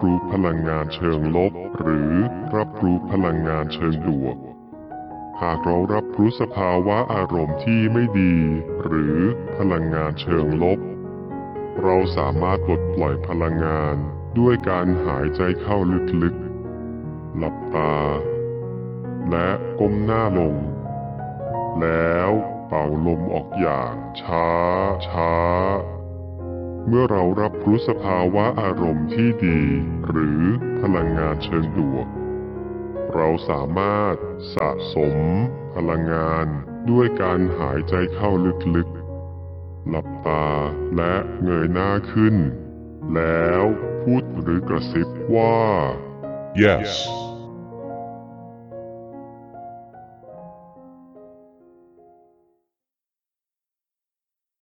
รู้พลังงานเชิงลบ หรือรับรู้พลังงานเชิงบวก หากเรารับรู้สภาวะอารมณ์ที่ไม่ดี หรือพลังงานเชิงลบ เราสามารถปลดปล่อยพลังงานด้วยการหายใจเข้าลึกๆ หลับตา และก้มหน้าลง แล้วเป่าลมออกอย่างช้าช้า เมื่อเรารับรู้สภาวะอารมณ์ที่ดี หรือพลังงานเชิงบวก เราสามารถสะสมพลังงานด้วยการหายใจเข้าลึกๆ หลับตาและเงยหน้าขึ้น แล้วพูดหรือกระซิบว่า Yes.